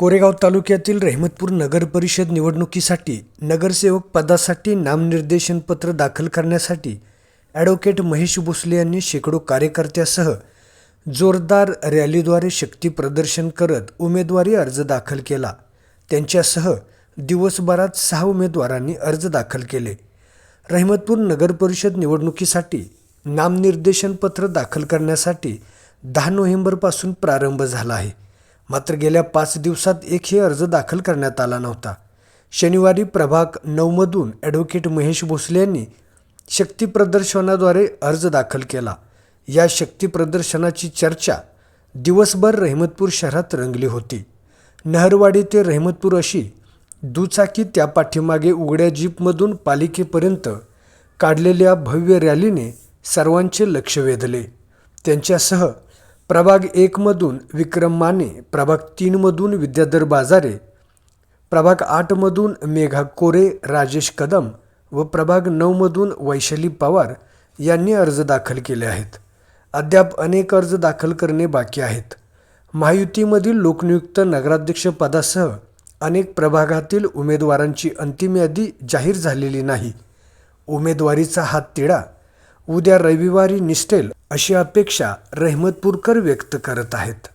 कोरेगाव तालुक्यातील रहमतपूर नगर परिषद निवडणुकीसाठी नगरसेवक पदासाठी नामनिर्देशन पत्र दाखल करण्यासाठी ॲडव्होकेट महेश भोसले यांनी शेकडो कार्यकर्त्यासह जोरदार रॅलीद्वारे शक्ती प्रदर्शन करत उमेदवारी अर्ज दाखल केला. त्यांच्यासह दिवसभरात सहा उमेदवारांनी अर्ज दाखल केले. रहमतपूर नगर परिषद निवडणुकीसाठी नामनिर्देशन पत्र दाखल करण्यासाठी दहा नोव्हेंबरपासून प्रारंभ झाला आहे. मात्र गेल्या पाच दिवसात एकही अर्ज दाखल करण्यात आला नव्हता. शनिवारी प्रभाग नऊमधून ॲडव्होकेट महेश भोसले यांनी शक्तीप्रदर्शनाद्वारे अर्ज दाखल केला. या शक्तीप्रदर्शनाची चर्चा दिवसभर रहमतपूर शहरात रंगली होती. नहरवाडी ते रहमतपूर अशी दुचाकी त्या पाठीमागे उघड्या जीपमधून पालिकेपर्यंत काढलेल्या भव्य रॅलीने सर्वांचे लक्ष वेधले. त्यांच्यासह प्रभाग एकमधून विक्रम माने प्रभाग तीनमधून विद्याधर बाजारे प्रभाग आठमधून मेघा कोरे राजेश कदम व प्रभाग नऊमधून वैशाली पवार यांनी अर्ज दाखल केले आहेत. अद्याप अनेक अर्ज दाखल करणे बाकी आहेत. महायुतीमधील लोकनियुक्त नगराध्यक्षपदासह अनेक प्रभागातील उमेदवारांची अंतिम यादी जाहीर झालेली नाही. उमेदवारीचा हात तिढा उद्या रविवारी निसटेल अशी अपेक्षा रहमतपूरकर व्यक्त करत आहेत.